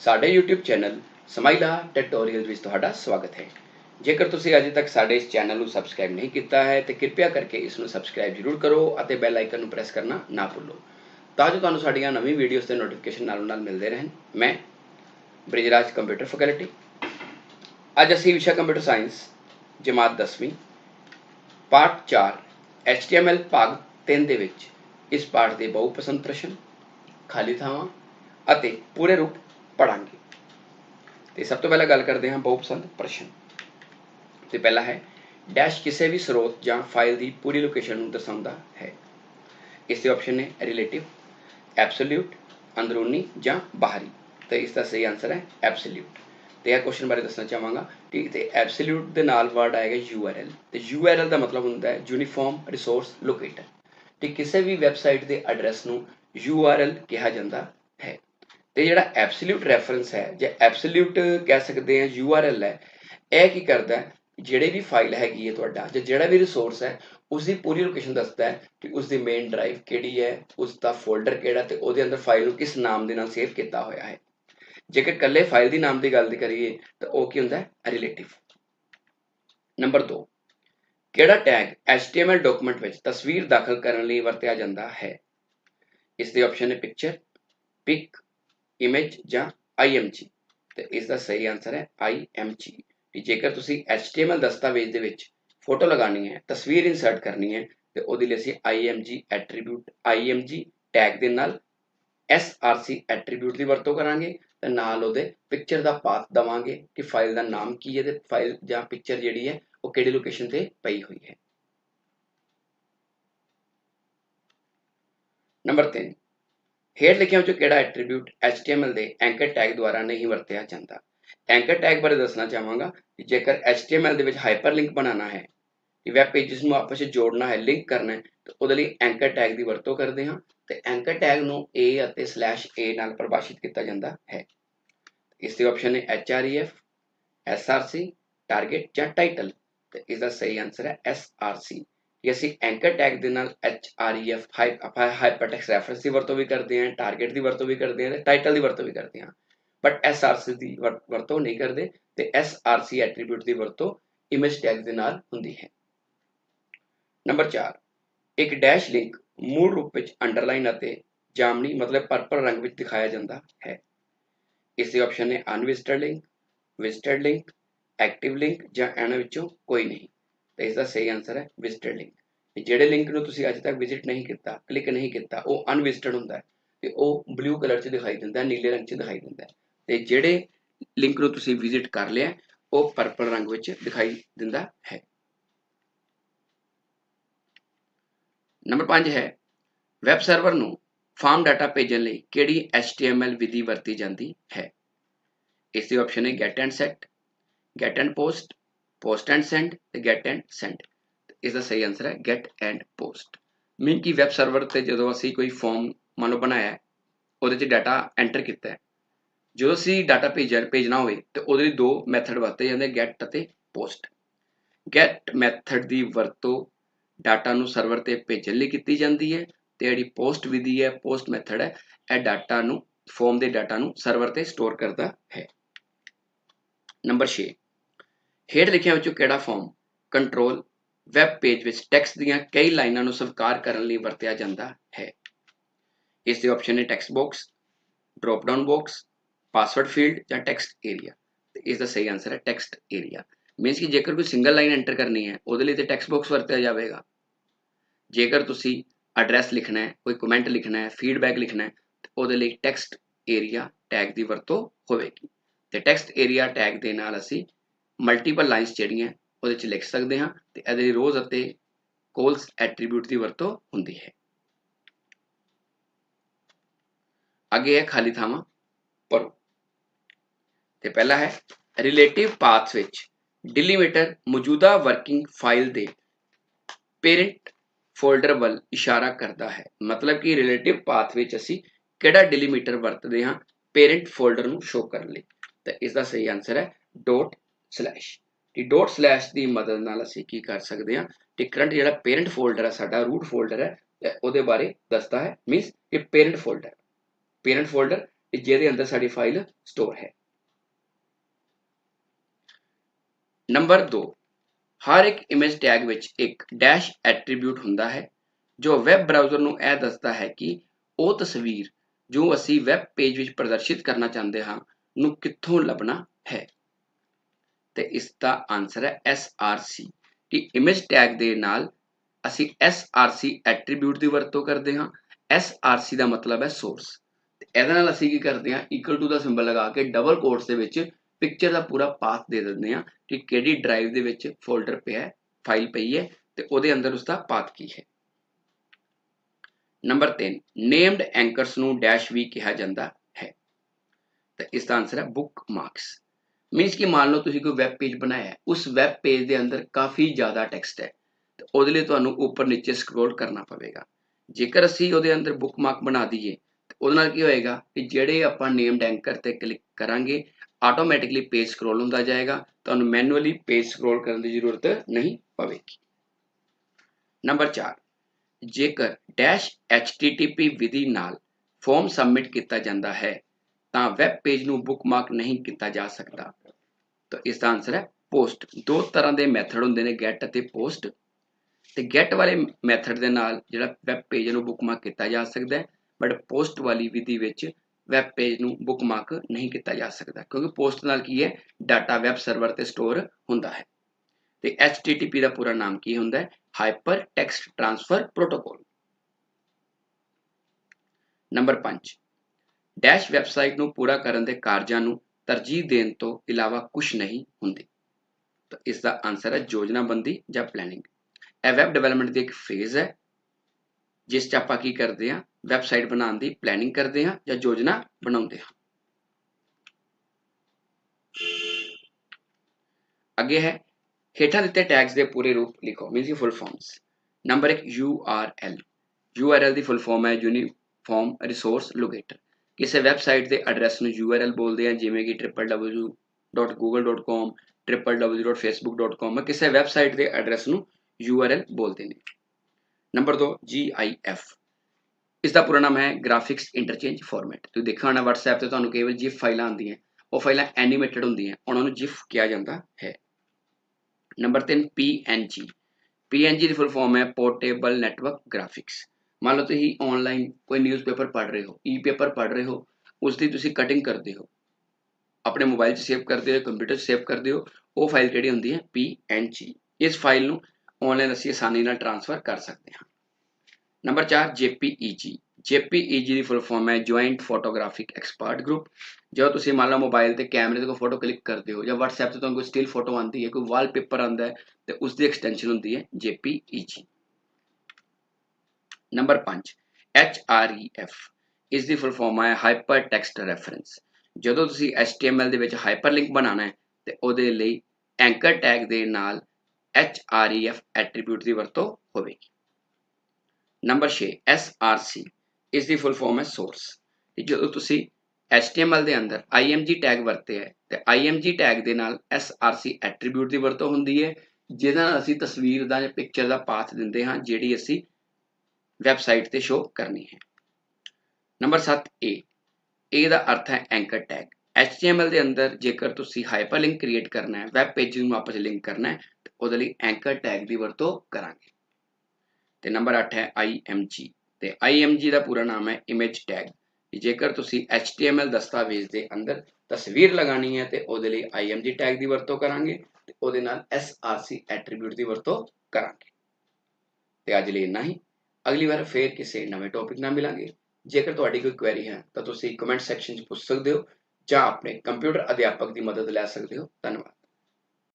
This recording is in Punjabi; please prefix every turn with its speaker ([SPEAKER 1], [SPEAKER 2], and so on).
[SPEAKER 1] ਸਾਡੇ YouTube ਚੈਨਲ ਸਮਾਈਲਾ ਟਿਊਟੋਰੀਅਲ ਵਿੱਚ ਤੁਹਾਡਾ ਸਵਾਗਤ ਹੈ। ਜੇਕਰ ਤੁਸੀਂ ਅਜੇ ਤੱਕ ਸਾਡੇ ਇਸ ਚੈਨਲ ਨੂੰ ਸਬਸਕ੍ਰਾਈਬ ਨਹੀਂ ਕੀਤਾ ਹੈ, ਤੇ ਕਿਰਪਾ ਕਰਕੇ ਇਸ ਨੂੰ ਸਬਸਕ੍ਰਾਈਬ ਜ਼ਰੂਰ ਕਰੋ ਅਤੇ ਬੈਲ ਆਈਕਨ ਨੂੰ ਪ੍ਰੈਸ ਕਰਨਾ ਨਾ ਭੁੱਲੋ। ਤਾਂ ਜੋ ਤੁਹਾਨੂੰ ਸਾਡੀਆਂ ਨਵੀਂ ਵੀਡੀਓਜ਼ ਦੇ ਨੋਟੀਫਿਕੇਸ਼ਨ ਨਾਲੋਂ ਨਾਲ ਮਿਲਦੇ ਰਹਿਣ। ਮੈਂ ਬ੍ਰਿਜਰਾਜ ਕੰਪਿਊਟਰ ਫੈਕਲਟੀ ਅੱਜ ਅਸੀਂ ਵਿਸ਼ਾ ਕੰਪਿਊਟਰ ਸਾਇੰਸ ਜਮਾਤ 10ਵੀਂ ਪਾਠ 4 HTML ਭਾਗ 3 ਦੇ ਵਿੱਚ ਇਸ ਪਾਠ ਦੇ ਬਹੁਪਸੰਦ ਪ੍ਰਸ਼ਨ, ਖਾਲੀ ਥਾਵਾਂ ਅਤੇ ਪੂਰੇ ਰੂਪ ਪੜਾਂਗੇ। ਤੇ ਸਭ ਤੋਂ ਪਹਿਲਾਂ ਗੱਲ ਕਰਦੇ ਹਾਂ ਬਹੁਪਸੰਦ ਪ੍ਰਸ਼ਨ। ਤੇ ਪਹਿਲਾ ਹੈ ਡੈਸ਼ ਕਿਸੇ ਵੀ ਸਰੋਤ ਜਾਂ ਫਾਈਲ ਦੀ ਪੂਰੀ ਲੋਕੇਸ਼ਨ ਨੂੰ ਦਰਸਾਉਂਦਾ ਹੈ। ਇਸ ਦੇ ਆਪਸ਼ਨ ਨੇ ਰਿਲੇਟਿਵ ਐਬਸੋਲੂਟ ਅੰਦਰੂਨੀ ਜਾਂ ਬਾਹਰੀ। ਤੇ ਇਸ ਦਾ ਸਹੀ ਆਨਸਰ ਹੈ ਐਬਸੋਲੂਟ ਤੇ ਇਹ ਕੁਐਸਚਨ ਬਾਰੇ ਦੱਸਣਾ ਚਾਹਾਂਗਾ ਠੀਕ ਤੇ ਐਬਸੋਲੂਟ ਦੇ ਨਾਲ ਵਰਡ ਆਏਗਾ URL ਤੇ URL ਦਾ ਮਤਲਬ ਹੁੰਦਾ ਹੈ ਯੂਨੀਫਾਰਮ ਰਿਸੋਰਸ ਲੋਕੇਟਰ ਤੇ ਕਿਸੇ ਵੀ ਵੈਬਸਾਈਟ ਦੇ ਐਡਰੈਸ ਨੂੰ URL ਕਿਹਾ ਜਾਂਦਾ ਹੈ। ਤੇ ਜਿਹੜਾ ਐਬਸੋਲੂਟ ਰੈਫਰੈਂਸ ਹੈ, ਜਾਂ ਐਬਸੋਲੂਟ ਕਹਿ ਸਕਦੇ ਹਾਂ URL ਹੈ, ਇਹ ਕੀ ਕਰਦਾ ਹੈ? ਜਿਹੜੇ ਵੀ ਫਾਈਲ ਹੈਗੀ ਹੈ ਤੁਹਾਡਾ, ਜਾਂ ਜਿਹੜਾ ਵੀ ਰਿਸੋਰਸ ਹੈ ਉਸ ਦੀ ਪੂਰੀ ਲੋਕੇਸ਼ਨ ਦੱਸਦਾ ਹੈ ਕਿ ਉਸ ਦੀ ਮੇਨ ਡਰਾਈਵ ਕਿਹੜੀ ਹੈ ਉਸ ਦਾ ਫੋਲਡਰ ਕਿਹੜਾ ਤੇ ਉਹਦੇ ਅੰਦਰ ਫਾਈਲ ਨੂੰ ਕਿਸ ਨਾਮ ਦੇ ਨਾਲ ਸੇਵ ਕੀਤਾ ਹੋਇਆ ਹੈ। ਜੇਕਰ ਇਕੱਲੇ ਫਾਈਲ ਦੀ ਨਾਮ ਦੀ ਗੱਲ ਕਰੀਏ, ਤਾਂ ਉਹ ਕੀ ਹੁੰਦਾ ਹੈ? ਰਿਲੇਟਿਵ ਨੰਬਰ 2 ਕਿਹੜਾ ਟੈਗ HTML ਡਾਕੂਮੈਂਟ ਵਿੱਚ ਤਸਵੀਰ ਦਾਖਲ ਕਰਨ ਲਈ ਵਰਤਿਆ ਜਾਂਦਾ ਹੈ? ਇਸ ਦੇ ਆਪਸ਼ਨ ਨੇ ਪਿਕਚਰ ਪਿਕ ਇਮੇਜ ਜਾਂ IMG ਤੇ ਇਸ ਦਾ ਸਹੀ ਆਨਸਰ ਹੈ IMG ਕਿ ਜੇਕਰ ਤੁਸੀਂ HTML ਦਸਤਾਵੇਜ਼ ਦੇ ਵਿੱਚ ਫੋਟੋ ਲਗਾਣੀ ਹੈ, ਤਸਵੀਰ ਇਨਸਰਟ ਕਰਨੀ ਹੈ, ਤੇ ਉਹਦੇ ਲਈ ਅਸੀਂ IMG ਐਟਰੀਬਿਊਟ IMG ਟੈਗ ਦੇ ਨਾਲ SRC ਐਟਰੀਬਿਊਟ ਦੀ ਵਰਤੋਂ ਕਰਾਂਗੇ ਤੇ ਨਾਲ ਉਹਦੇ ਪਿਕਚਰ ਦਾ ਪਾਥ ਦਵਾਂਗੇ ਕਿ ਫਾਈਲ ਦਾ ਨਾਮ ਕੀ ਹੈ ਤੇ ਫਾਈਲ ਜਾਂ ਪਿਕਚਰ ਜਿਹੜੀ ਹੈ ਉਹ ਕਿਹੜੀ ਲੋਕੇਸ਼ਨ ਤੇ ਪਈ ਹੋਈ ਹੈ। ਨੰਬਰ 3 ਹੇਠ ਲਿਖਿਆਂ ਵਿੱਚੋਂ ਕਿਹੜਾ ਐਟਰੀਬਿਊਟ HTML ਦੇ ਐਂਕਰ ਟੈਗ ਦੁਆਰਾ ਨਹੀਂ ਵਰਤਿਆ ਜਾਂਦਾ? ਐਂਕਰ ਟੈਗ ਬਾਰੇ ਦੱਸਣਾ ਚਾਹਾਂਗਾ ਕਿ ਜੇਕਰ HTML ਦੇ ਵਿੱਚ ਹਾਈਪਰਲਿੰਕ ਬਣਾਉਣਾ ਹੈ, ਕਿ ਵੈਬ ਪੇजेस ਨੂੰ ਆਪਸ ਵਿੱਚ ਜੋੜਨਾ ਹੈ ਲਿੰਕ ਕਰਨਾ ਹੈ, ਤਾਂ ਉਹਦੇ ਲਈ ਐਂਕਰ ਟੈਗ ਦੀ ਵਰਤੋਂ ਕਰਦੇ ਹਾਂ, ਤੇ ਐਂਕਰ ਟੈਗ ਨੂੰ a ਅਤੇ /a ਨਾਲ ਪਰਿਭਾਸ਼ਿਤ ਕੀਤਾ ਜਾਂਦਾ ਹੈ। ਇਸ ਦੇ ਆਪਸ਼ਨ ਨੇ href, src ਟਾਰਗੇਟ ਜਾਂ ਟਾਈਟਲ ਤੇ ਇਸ ਦਾ ਸਹੀ ਆਨਸਰ ਹੈ src ਕਿ ਅਸੀਂ ਐਂਕਰ ਟੈਗ ਦੇ ਨਾਲ href ਹਾਈਪਰਟੈਕਸਟ ਰੈਫਰੈਂਸ ਦੀ ਵਰਤੋਂ ਵੀ ਕਰਦੇ ਹਾਂ ਟਾਰਗੇਟ ਦੀ ਵਰਤੋਂ ਵੀ ਕਰਦੇ ਹਾਂ ਤੇ ਟਾਈਟਲ ਦੀ ਵਰਤੋਂ ਵੀ ਕਰਦੇ ਹਾਂ। ਬਟ src ਦੀ ਵਰਤੋਂ ਨਹੀਂ ਕਰਦੇ ਤੇ src ਐਟਰੀਬਿਊਟ ਦੀ ਵਰਤੋਂ ਇਮੇਜ ਟੈਗ ਦੇ ਨਾਲ ਹੁੰਦੀ ਹੈ। ਨੰਬਰ 4 ਇੱਕ ਡੈਸ਼ ਲਿੰਕ ਮੂਲ ਰੂਪ ਵਿੱਚ ਅੰਡਰਲਾਈਨ ਅਤੇ ਜਾਮਨੀ ਮਤਲਬ ਪਰਪਲ ਰੰਗ ਵਿੱਚ ਦਿਖਾਇਆ ਜਾਂਦਾ ਹੈ। ਇਸ ਦੇ ਆਪਸ਼ਨ ਨੇ unvisited link visited link active link ਜਾਂ ਇਹਨਾਂ ਵਿੱਚੋਂ ਕੋਈ ਨਹੀਂ। ਤੇ ਇਸ ਦਾ ਸਹੀ ਆਨਸਰ ਹੈ ਵਿਜ਼ਟਡ ਲਿੰਕ ਜਿਹੜੇ ਲਿੰਕ ਨੂੰ ਤੁਸੀਂ ਅੱਜ ਤੱਕ ਵਿਜ਼ਿਟ ਨਹੀਂ ਕੀਤਾ ਕਲਿੱਕ ਨਹੀਂ ਕੀਤਾ, ਉਹ ਅਨਵਿਜ਼ਟਡ ਹੁੰਦਾ ਹੈ, ਤੇ ਉਹ ਬਲੂ ਕਲਰ 'ਚ ਦਿਖਾਈ ਦਿੰਦਾ ਨੀਲੇ ਰੰਗ 'ਚ ਦਿਖਾਈ ਦਿੰਦਾ ਤੇ ਜਿਹੜੇ ਲਿੰਕ ਨੂੰ ਤੁਸੀਂ ਵਿਜ਼ਿਟ ਕਰ ਲਿਆ, ਉਹ ਪਰਪਲ ਰੰਗ ਵਿੱਚ ਦਿਖਾਈ ਦਿੰਦਾ ਹੈ। ਨੰਬਰ 5 ਹੈ ਵੈਬ ਸਰਵਰ ਨੂੰ ਫਾਰਮ ਡਾਟਾ ਭੇਜਣ ਲਈ ਕਿਹੜੀ HTML ਵਿਧੀ ਵਰਤੀ ਜਾਂਦੀ ਹੈ? ਇਸ ਦੀ ਆਪਸ਼ਨ ਹੈ get and set get and post post and send, ਤੇ get and send. ਇਸ ਦਾ ਸਹੀ ਆਨਸਰ ਹੈ get and post. ਮੀਨ ਕਿ ਵੈਬ ਸਰਵਰ ਤੇ ਜਦੋਂ ਅਸੀਂ ਕੋਈ ਫਾਰਮ ਮੰਨ ਲਓ ਬਣਾਇਆ ਉਹਦੇ 'ਚ ਡਾਟਾ ਐਂਟਰ ਕੀਤਾ ਹੈ। ਜਦੋਂ ਅਸੀਂ ਡਾਟਾ ਭੇਜਣ ਭੇਜਣਾ ਹੋਵੇ, ਤੇ ਉਹਦੇ ਲਈ ਦੋ ਮੈਥਡ ਵਰਤੇ ਜਾਂਦੇ get ਅਤੇ post. Get ਮੈਥਡ ਦੀ ਵਰਤੋਂ ਡਾਟਾ ਨੂੰ ਸਰਵਰ ਤੇ ਭੇਜਣ ਲਈ ਕੀਤੀ ਜਾਂਦੀ ਹੈ, ਤੇ ਜਿਹੜੀ ਪੋਸਟ ਵਿਧੀ ਹੈ ਪੋਸਟ ਮੈਥਡ ਹੈ, ਇਹ ਡਾਟਾ ਨੂੰ ਫਾਰਮ ਦੇ ਡਾਟਾ ਨੂੰ ਸਰਵਰ ਤੇ ਸਟੋਰ ਕਰਦਾ ਹੈ। ਨੰਬਰ 6 ਹੇਠ ਲਿਖਿਆਂ ਵਿੱਚੋਂ ਕਿਹੜਾ ਫਾਰਮ ਕੰਟਰੋਲ ਵੈਬ ਪੇਜ ਵਿੱਚ ਟੈਕਸਟ ਦੀਆਂ ਕਈ ਲਾਈਨਾਂ ਨੂੰ ਸਵੀਕਾਰ ਕਰਨ ਲਈ ਵਰਤਿਆ ਜਾਂਦਾ ਹੈ। ਇਸ ਦੇ ਆਪਸ਼ਨ ਨੇ text box drop down box password field ਜਾਂ ਟੈਕਸਟ ਏਰੀਆ ਤੇ ਇਸ ਦਾ ਸਹੀ ਆਨਸਰ ਹੈ ਟੈਕਸਟ ਏਰੀਆ ਮੀਨਸ ਕਿ ਜੇਕਰ ਕੋਈ ਸਿੰਗਲ ਲਾਈਨ ਐਂਟਰ ਕਰਨੀ ਹੈ, ਉਹਦੇ ਲਈ ਤੇ ਟੈਕਸਟ ਬਾਕਸ ਵਰਤਿਆ ਜਾਵੇਗਾ। ਜੇਕਰ ਤੁਸੀਂ ਐਡਰੈਸ ਲਿਖਣਾ ਹੈ, ਕੋਈ ਕਮੈਂਟ ਲਿਖਣਾ ਹੈ ਫੀਡਬੈਕ ਲਿਖਣਾ ਹੈ ਉਹਦੇ ਲਈ ਟੈਕਸਟ ਏਰੀਆ ਟੈਗ ਦੀ ਵਰਤੋਂ ਹੋਵੇਗੀ। ਤੇ ਟੈਕਸਟ ਏਰੀਆ ਟੈਗ ਦੇ ਨਾਲ ਅਸੀਂ ਮਲਟੀਪਲ ਲਾਈਨਸ ਜਿਹੜੀਆਂ ਉਹਦੇ 'ਚ ਲਿਖ ਸਕਦੇ ਹਾਂ ਤੇ ਇਹਦੇ ਰੋਜ਼ ਅਤੇ ਕੋਲਸ ਐਟਰੀਬਿਊਟ ਦੀ ਵਰਤੋਂ ਹੁੰਦੀ ਹੈ। ਅੱਗੇ ਹੈ ਖਾਲੀ ਥਾਵਾਂ ਭਰੋ ਤੇ ਪਹਿਲਾ ਹੈ ਰਿਲੇਟਿਵ ਪਾਥ ਵਿੱਚ ਡਿਲੀਮੀਟਰ ਮੌਜੂਦਾ ਵਰਕਿੰਗ ਫਾਈਲ ਦੇ ਪੇਰੈਂਟ ਫੋਲਡਰ ਵੱਲ ਇਸ਼ਾਰਾ ਕਰਦਾ ਹੈ। ਮਤਲਬ ਕਿ ਰਿਲੇਟਿਵ ਪਾਥ ਵਿੱਚ ਅਸੀਂ ਕਿਹੜਾ ਡਿਲੀਮੀਟਰ ਵਰਤਦੇ ਹਾਂ ਪੇਰੈਂਟ ਫੋਲਡਰ ਨੂੰ ਸ਼ੋ ਕਰਨ ਲਈ। ਤਾਂ ਇਸ ਦਾ ਸਹੀ ਆਨਸਰ ਹੈ ਡੋਟ ਸਲੈਸ਼ ਕਿ ਡੋਟ ਸਲੈਸ਼ ਦੀ ਮਦਦ ਨਾਲ ਅਸੀਂ ਕੀ ਕਰ ਸਕਦੇ ਹਾਂ ਕਿ ਕਰੰਟ ਜਿਹੜਾ ਪੇਰੈਂਟ ਫੋਲਡਰ ਹੈ ਸਾਡਾ ਰੂਟ ਫੋਲਡਰ ਹੈ ਉਹਦੇ ਬਾਰੇ ਦੱਸਦਾ ਹੈ ਮੀਨਸ ਕਿ ਪੇਰੈਂਟ ਫੋਲਡਰ ਪੇਰੈਂਟ ਫੋਲਡਰ ਜਿਹਦੇ ਅੰਦਰ ਸਾਡੀ ਫਾਈਲ ਸਟੋਰ ਹੈ। ਨੰਬਰ 2 ਹਰ ਇੱਕ ਇਮੇਜ ਟੈਗ ਵਿੱਚ ਇੱਕ ਡੈਸ਼ ਐਟਰੀਬਿਊਟ ਹੁੰਦਾ ਹੈ, ਜੋ ਵੈਬ ਬਰਾਊਜ਼ਰ ਨੂੰ ਇਹ ਦੱਸਦਾ ਹੈ ਕਿ ਉਹ ਤਸਵੀਰ ਜੋ ਅਸੀਂ ਵੈਬ ਪੇਜ ਵਿੱਚ ਪ੍ਰਦਰਸ਼ਿਤ ਕਰਨਾ ਚਾਹੁੰਦੇ ਹਾਂ, ਨੂੰ ਕਿੱਥੋਂ ਲੱਭਣਾ ਹੈ। ਤੇ ਇਸ ਦਾ ਆਨਸਰ ਹੈ src ਕਿ ਇਮੇਜ ਟੈਗ ਦੇ ਨਾਲ ਅਸੀਂ src ਐਟਰੀਬਿਊਟ ਦੀ ਵਰਤੋਂ ਕਰਦੇ ਹਾਂ। Src ਦਾ ਮਤਲਬ ਹੈ ਸੋਰਸ ਇਹਦੇ ਨਾਲ ਅਸੀਂ ਕੀ ਕਰਦੇ ਹਾਂ? ਇਕੁਅਲ ਟੂ ਦਾ ਸਿੰਬਲ ਲਗਾ ਕੇ ਡਬਲ ਕੋਟਸ ਦੇ ਵਿੱਚ ਪਿਕਚਰ ਦਾ ਪੂਰਾ ਪਾਥ ਦੇ ਦਿੰਦੇ ਹਾਂ ਕਿ ਕਿਹੜੀ ਡਰਾਈਵ ਦੇ ਵਿੱਚ ਫੋਲਡਰ ਪਿਆ ਹੈ ਫਾਈਲ ਪਈ ਹੈ ਤੇ ਉਹਦੇ ਅੰਦਰ ਉਸ ਦਾ ਪਾਥ ਕੀ ਹੈ। ਨੰਬਰ 3 ਨੇਮਡ ਐਂਕਰਸ ਨੂੰ ਡੈਸ਼ ਵੀ ਕਿਹਾ ਜਾਂਦਾ ਹੈ। ਤਾਂ ਇਸ ਦਾ ਆਨਸਰ ਹੈ ਬੁੱਕ ਮਾਰਕਸ ਮੀਨਸ ਕਿ ਮੰਨ ਲਓ ਤੁਸੀਂ ਕੋਈ ਵੈਬ ਪੇਜ ਬਣਾਇਆ ਉਸ ਵੈਬ ਪੇਜ ਦੇ ਅੰਦਰ ਕਾਫੀ ਜ਼ਿਆਦਾ ਟੈਕਸਟ ਹੈ, ਤੇ ਉਹਦੇ ਲਈ ਤੁਹਾਨੂੰ ਉੱਪਰ ਨੀਚੇ ਸਕਰੋਲ ਕਰਨਾ ਪਵੇਗਾ। ਜੇਕਰ ਅਸੀਂ ਉਹਦੇ ਅੰਦਰ ਬੁੱਕ ਮਾਰਕ ਬਣਾ ਦਈਏ, ਤੇ ਉਹਦੇ ਨਾਲ ਕੀ ਹੋਏਗਾ ਕਿ ਜਿਹੜੇ ਆਪਾਂ ਨੇਮਡ ਐਂਕਰ ਤੇ ਕਲਿੱਕ ਕਰਾਂਗੇ ਆਟੋਮੈਟਿਕਲੀ ਪੇਜ ਸਕਰੋਲ ਹੁੰਦਾ ਜਾਏਗਾ, ਤੁਹਾਨੂੰ ਮੈਨੂਅਲੀ ਪੇਜ ਸਕਰੋਲ ਕਰਨ ਦੀ ਜ਼ਰੂਰਤ ਨਹੀਂ ਪਵੇਗੀ। ਨੰਬਰ 4 ਜੇਕਰ ਡੈਸ਼ http ਵਿਧੀ ਨਾਲ ਫਾਰਮ ਸਬਮਿਟ ਕੀਤਾ ਜਾਂਦਾ ਹੈ ਤਾਂ ਵੈਬ ਪੇਜ ਨੂੰ ਬੁੱਕਮਾਰਕ ਨਹੀਂ ਕੀਤਾ ਜਾ ਸਕਦਾ। ਤਾਂ ਇਸ ਦਾ ਆਨਸਰ ਹੈ ਪੋਸਟ ਦੋ ਤਰ੍ਹਾਂ ਦੇ ਮੈਥਡ ਹੁੰਦੇ ਨੇ ਗੈਟ ਅਤੇ ਪੋਸਟ ਤੇ ਗੈਟ ਵਾਲੇ ਮੈਥਡ ਦੇ ਨਾਲ ਜਿਹੜਾ ਵੈਬ ਪੇਜ ਨੂੰ ਬੁੱਕਮਾਰਕ ਕੀਤਾ ਜਾ ਸਕਦਾ ਹੈ ਬਟ ਪੋਸਟ ਵਾਲੀ ਵਿਧੀ ਵਿੱਚ ਵੈਬ ਪੇਜ ਨੂੰ ਬੁੱਕਮਾਰਕ ਨਹੀਂ ਕੀਤਾ ਜਾ ਸਕਦਾ, ਕਿਉਂਕਿ ਪੋਸਟ ਨਾਲ ਕੀ ਹੈ? ਡਾਟਾ ਵੈਬ ਸਰਵਰ ਤੇ ਸਟੋਰ ਹੁੰਦਾ ਹੈ। ਤੇ HTTP ਦਾ ਪੂਰਾ ਨਾਮ ਕੀ ਹੁੰਦਾ ਹੈ? Hypertext transfer protocol number 5 dash website ਨੂੰ ਪੂਰਾ ਕਰਨ ਦੇ ਕਾਰਜਾਂ ਨੂੰ ਤਰਜੀਹ ਦੇਣ ਤੋਂ ਇਲਾਵਾ ਕੁਝ ਨਹੀਂ ਹੁੰਦੇ। ਤਾਂ ਇਸ ਦਾ ਆਨਸਰ ਹੈ ਯੋਜਨਾਬੰਦੀ ਜਾਂ ਪਲੈਨਿੰਗ ਇਹ ਵੈਬ ਡਿਵੈਲਪਮੈਂਟ ਦੀ ਇੱਕ ਫੇਜ਼ ਹੈ, ਜਿਸ 'ਚ ਆਪਾਂ ਕੀ ਕਰਦੇ ਹਾਂ? ਵੈਬਸਾਈਟ ਬਣਾਉਣ ਦੀ ਪਲੈਨਿੰਗ ਕਰਦੇ ਹਾਂ ਜਾਂ ਯੋਜਨਾ ਬਣਾਉਂਦੇ ਹਾਂ। ਅੱਗੇ ਹੈ, ਹੇਠਾਂ ਦਿੱਤੇ ਟੈਗਸ ਦੇ ਪੂਰੇ ਰੂਪ ਲਿਖੋ means full forms number 1 URL URL ਦੀ ਫੁੱਲ ਫਾਰਮ ਹੈ ਯੂਨੀਫਾਰਮ ਰਿਸੋਰਸ ਲੋਕੇਟਰ। ਕਿਸੇ ਵੈਬਸਾਈਟ ਦੇ ਐਡਰੈਸ ਨੂੰ URL ਬੋਲਦੇ ਆ, ਜਿਵੇਂ ਕਿ www.google.com www.facebook.com ਕਿਸੇ ਵੈਬਸਾਈਟ ਦੇ ਐਡਰੈਸ ਨੂੰ URL ਬੋਲਦੇ ਨੇ। ਨੰਬਰ 2 GIF ਇਸ ਦਾ ਪੂਰਾ ਨਾਮ ਹੈ ਗ੍ਰਾਫਿਕਸ ਇੰਟਰਚੇਂਜ ਫਾਰਮੈਟ ਤੁਸੀਂ ਦੇਖਿਆ ਹੋਣਾ WhatsApp ਤੇ ਤੁਹਾਨੂੰ ਕੇਵਲ GIF ਫਾਈਲਾਂ ਆਉਂਦੀਆਂ, ਉਹ ਫਾਈਲਾਂ ਐਨੀਮੇਟਡ ਹੁੰਦੀਆਂ, ਉਹਨਾਂ ਨੂੰ GIF ਕਿਹਾ ਜਾਂਦਾ ਹੈ। ਨੰਬਰ 3 PNG PNG ਦੀ ਫੁੱਲ ਫਾਰਮ ਹੈ ਪੋਰਟੇਬਲ ਨੈਟਵਰਕ ਗ੍ਰਾਫਿਕਸ ਮੰਨ ਲਓ ਤੁਸੀਂ ਆਨਲਾਈਨ ਕੋਈ ਨਿਊਜ਼ਪੇਪਰ ਪੜ੍ਹ ਰਹੇ ਹੋ ਈ-ਪੇਪਰ ਪੜ੍ਹ ਰਹੇ ਹੋ ਉਸ ਦੀ ਤੁਸੀਂ ਕਟਿੰਗ ਕਰਦੇ ਹੋ। ਆਪਣੇ ਮੋਬਾਈਲ 'ਚ ਸੇਵ ਕਰਦੇ ਹੋ ਕੰਪਿਊਟਰ 'ਚ ਸੇਵ ਕਰਦੇ ਹੋ, ਉਹ ਫਾਈਲ ਕਿਹੜੀ ਹੁੰਦੀ ਹੈ PNG ਇਸ ਫਾਈਲ ਨੂੰ ਆਨਲਾਈਨ ਅਸੀਂ ਆਸਾਨੀ ਨਾਲ ਟ੍ਰਾਂਸਫਰ ਕਰ ਸਕਦੇ ਹਾਂ। ਨੰਬਰ 4 JPEG JPEG ਦੀ ਫੁੱਲ ਫਾਰਮ ਹੈ ਜੁਆਇੰਟ ਫੋਟੋਗ੍ਰਾਫਿਕ ਐਕਸਪਰਟ ਗਰੁੱਪ ਜਦੋਂ ਤੁਸੀਂ ਮੰਨ ਲਓ ਮੋਬਾਈਲ ਤੇ ਕੈਮਰੇ ਤੇ ਕੋਈ ਫੋਟੋ ਕਲਿੱਕ ਕਰਦੇ ਹੋ ਜਾਂ WhatsApp ਤੇ ਤੁਹਾਨੂੰ ਕੋਈ ਸਟਿਲ ਫੋਟੋ ਆਉਂਦੀ ਹੈ, ਕੋਈ ਵਾਲਪੇਪਰ ਆਉਂਦਾ ਹੈ, ਤੇ ਉਸ ਦੀ ਐਕਸਟੈਂਸ਼ਨ ਹੁੰਦੀ ਹੈ JPEG ਨੰਬਰ 5 HREF ਇਸ ਦੀ ਫੁੱਲ ਫਾਰਮ ਹੈ ਹਾਈਪਰ ਟੈਕਸਟ ਰੈਫਰੈਂਸ ਜਦੋਂ ਤੁਸੀਂ HTML ਦੇ ਵਿੱਚ ਹਾਈਪਰਲਿੰਕ ਬਣਾਉਣਾ ਹੈ, ਤੇ ਉਹਦੇ ਲਈ ਐਂਕਰ ਟੈਗ ਦੇ ਨਾਲ HREF ਐਟਰੀਬਿਊਟ ਦੀ ਵਰਤੋਂ ਹੋਵੇਗੀ। ਨੰਬਰ 6 SRC ਇਸ ਦੀ ਫੁੱਲ ਫਾਰਮ ਹੈ ਸੋਰਸ ਜਦੋਂ ਤੁਸੀਂ HTML ਦੇ ਅੰਦਰ IMG ਟੈਗ ਵਰਤੇ ਹੈ, ਤੇ IMG ਟੈਗ ਦੇ ਨਾਲ SRC ਐਟਰੀਬਿਊਟ ਦੀ ਵਰਤੋਂ ਹੁੰਦੀ ਹੈ, ਜਿਹਦੇ ਨਾਲ ਅਸੀਂ ਤਸਵੀਰ ਦਾ ਜਾਂ ਪਿਕਚਰ ਦਾ ਪਾਥ ਦਿੰਦੇ ਹਾਂ, ਜਿਹੜੀ ਅਸੀਂ ਵੈਬਸਾਈਟ ਤੇ ਸ਼ੋ ਕਰਨੀ ਹੈ। Number 7 A. A ਦਾ ਅਰਥ ਹੈ ਐਂਕਰ ਟੈਗ HTML ਦੇ ਅੰਦਰ ਜੇਕਰ ਤੁਸੀਂ ਹਾਈਪਰਲਿੰਕ ਕ੍ਰੀਏਟ ਕਰਨਾ ਹੈ ਵੈਬ ਪੇਜ ਨੂੰ ਆਪਸ ਲਿੰਕ ਕਰਨਾ ਹੈ, ਤੇ ਉਹਦੇ ਲਈ ਐਂਕਰ ਟੈਗ ਦੀ ਵਰਤੋਂ ਕਰਾਂਗੇ। ਤੇ ਨੰਬਰ 8 ਹੈ IMG ਤੇ IMG ਦਾ ਪੂਰਾ ਨਾਮ ਹੈ ਇਮੇਜ ਟੈਗ ਜੇਕਰ ਤੁਸੀਂ HTML ਦਸਤਾਵੇਜ਼ ਦੇ ਅੰਦਰ ਤਸਵੀਰ ਲਗਾਣੀ ਹੈ, ਤੇ ਉਹਦੇ ਲਈ IMG ਟੈਗ ਦੀ ਵਰਤੋਂ ਕਰਾਂਗੇ, ਤੇ ਉਹਦੇ ਨਾਲ SRC ਐਟਰੀਬਿਊਟ ਦੀ ਵਰਤੋਂ ਕਰਾਂਗੇ। ਤੇ ਅੱਜ ਲਈ ਇੰਨਾ ਹੀ। ਅਗਲੀ ਵਾਰ ਫੇਰ ਕਿਸੇ ਨਵੇਂ ਟੌਪਿਕ ਨਾਲ ਮਿਲਾਂਗੇ। ਜੇਕਰ ਤੁਹਾਡੀ ਕੋਈ ਕੁਐਰੀ ਹੈ, ਤਾਂ ਤੁਸੀਂ ਕਮੈਂਟ ਸੈਕਸ਼ਨ 'ਚ ਪੁੱਛ ਸਕਦੇ ਹੋ ਜਾਂ ਆਪਣੇ ਕੰਪਿਊਟਰ ਅਧਿਆਪਕ ਦੀ ਮਦਦ ਲੈ ਸਕਦੇ ਹੋ। ਧੰਨਵਾਦ।